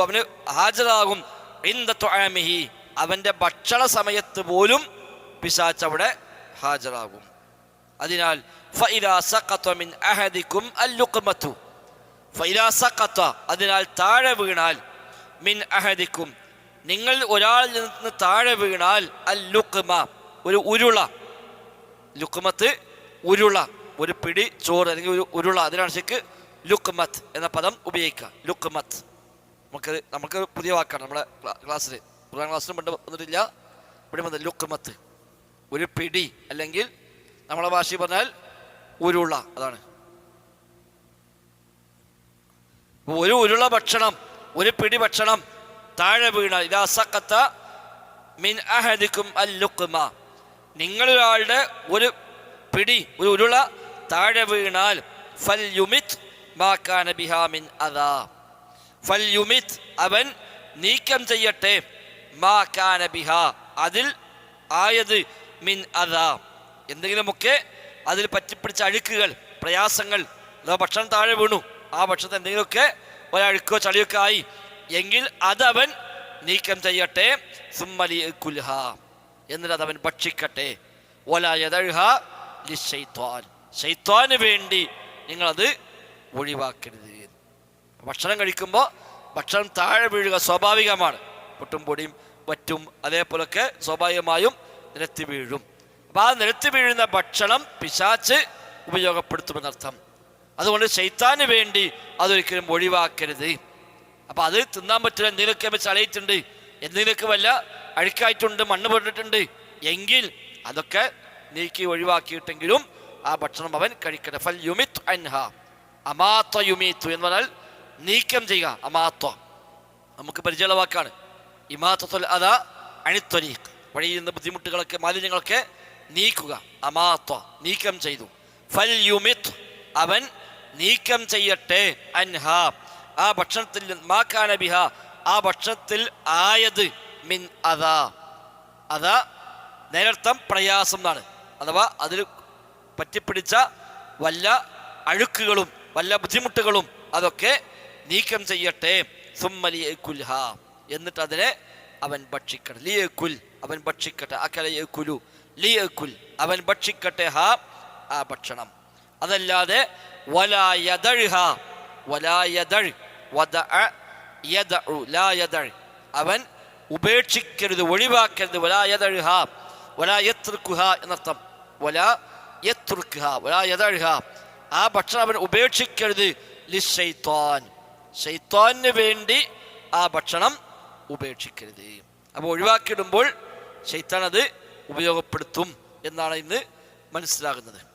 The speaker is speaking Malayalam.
അവന് ഹാജരാകും അവന്റെ ഭക്ഷണ സമയത്ത് പോലും പിശാച്ച് അവിടെ ഹാജരാകും. അതിനാൽ അതിനാൽ താഴെ വീണാൽ മിൻ അഹദിക്കും. നിങ്ങൾ ഒരാളിൽ നിന്ന് താഴെ വീണാൽ അൽ ലുക്മ ഒരു ഉരുള. ലുക്മത്ത് ഉരുള. ഒരു പിടി ചോറ് അല്ലെങ്കിൽ ഒരു ഉരുള അതിനാണ് ശരിക്ക് ലുക്മത്ത് എന്ന പദം ഉപയോഗിക്കുക. ലുക്മത്ത്. നമുക്ക് നമുക്ക് പുതിയ വാക്കാണ് നമ്മുടെ ക്ലാസ്സിൽ പുതിയ ക്ലാസ്സിലും പണ്ട് വന്നിട്ടില്ല. ഇവിടെ വന്നത് ലുക്മത്ത്. ഒരു പിടി അല്ലെങ്കിൽ നമ്മളെ ഭാഷയിൽ പറഞ്ഞാൽ ഉരുള അതാണ്. ഒരു ഉരുള ഭക്ഷണം ഒരു പിടി ഭക്ഷണം താഴെ വീണ ഇതാസക്കത്ത മിൻ അഹദിക്കും അൽ ലുക്മ. നിങ്ങളൊരാളുടെ ഒരു പിടി ഒരു ഉരുള താഴെ വീണാൽ ഫൽ യുമിത് മാക്കാന ബിഹാ മിൻ അദാ. ഫൽ യുമിത് അവൻ നീക്കം ചെയ്യട്ടെ. മാക്കാന ബിഹ. അതിൽ ആയത് മിൻ അദാ. എന്തെങ്കിലുമൊക്കെ അതിൽ പറ്റിപ്പിടിച്ച അഴുക്കുകൾ പ്രയാസങ്ങൾ ഭക്ഷണം താഴെ വീണു ആ ഭക്ഷണത്തെ എന്തെങ്കിലുമൊക്കെ ഒരഴുക്കോ ചളിയൊക്കെ ആയി എങ്കിൽ അതവൻ നീക്കം ചെയ്യട്ടെ. സുമ്മലി കുൽഹ. എന്നിട്ട് അതവൻ ഭക്ഷിക്കട്ടെ. ഷെയ്ത്വാന് വേണ്ടി നിങ്ങളത് ഒഴിവാക്കരുത്. ഭക്ഷണം കഴിക്കുമ്പോൾ ഭക്ഷണം താഴെ വീഴുക സ്വാഭാവികമാണ്. പൊട്ടും പൊടിയും വറ്റും അതേപോലൊക്കെ സ്വാഭാവികമായും നിരത്തി വീഴും. അപ്പം ആ നിരത്തി വീഴുന്ന ഭക്ഷണം പിശാച്ച് ഉപയോഗപ്പെടുത്തുമെന്നർത്ഥം അതുകൊണ്ട് ശൈത്താന് വേണ്ടി അതൊരിക്കലും ഒഴിവാക്കരുത്. അപ്പം അത് തിന്നാൻ പറ്റില്ല എന്തെങ്കിലുമൊക്കെ വെച്ച് അളയിട്ടുണ്ട് എന്തെങ്കിലുമൊക്കെ വല്ല അഴുക്കായിട്ടുണ്ട് മണ്ണ് പെട്ടിട്ടുണ്ട്. എങ്കിൽ അതൊക്കെ നീക്കി ഒഴിവാക്കിയിട്ടെങ്കിലും ആ ഭക്ഷണം അവൻ കഴിക്കട്ടെ. ഫൽ യുമിത് അൻഹ. അമാത്വ യുമീത്തു എന്ന് പറഞ്ഞാൽ നീക്കം ചെയ്യുക. അമാത്വ നമുക്ക് പരിചയമുള്ള വാക്കാണ് അത അതാ അണിത്വരീഖ് വഴിയിൽ നിന്ന് ബുദ്ധിമുട്ടുകളൊക്കെ മാലിന്യങ്ങളൊക്കെ നീക്കുക. അമാത്വ നീക്കം ചെയ്തു. ഫൽ യുമിത് അവൻ നീക്കം ചെയ്യട്ടെ. അൻഹ. ആ ഭക്ഷണത്തിൽ മാക്കാനബിഹ ആ ഭക്ഷണത്തിൽ ആയത് മിൻ അതാ അതാ നേരർത്ഥം പ്രയാസം എന്നാണ്. അഥവാ അതിൽ പറ്റിപ്പിടിച്ച വല്ല അഴുക്കുകളും വല്ല ബുദ്ധിമുട്ടുകളും അതൊക്കെ നീക്കം ചെയ്യട്ടെ. സുമ്മലി കുൽഹ എന്നിട്ട് അതിനെ അവൻ ഭക്ഷിക്കട്ടെ. ലിയക്കുൽ അവൻ ഭക്ഷിക്കട്ടെ. അക്കലയക്കുലു ലിയക്കുൽ അവൻ ഭക്ഷിക്കട്ടെ ഹ ആ ഭക്ഷണം. അതല്ലാതെ വലായതഴ്ഹ വലായതഴ് വദ യദഉ ലാ യദഴ് അവൻ ഉപേക്ഷിക്കരുത് ഒഴിവാക്കരുത്. വലായതഴ്ഹ വലായത്രുഹ എന്നർത്ഥം. വലാ ആ ഭക്ഷണം അവൻ ഉപേക്ഷിക്കരുത്. ലിസ്വാന് വേണ്ടി ആ ഭക്ഷണം ഉപേക്ഷിക്കരുത്. അപ്പോൾ ഒഴിവാക്കിയിടുമ്പോൾ ശൈത്താൻ അത് ഉപയോഗപ്പെടുത്തും എന്നാണ് ഇന്ന് മനസ്സിലാകുന്നത്.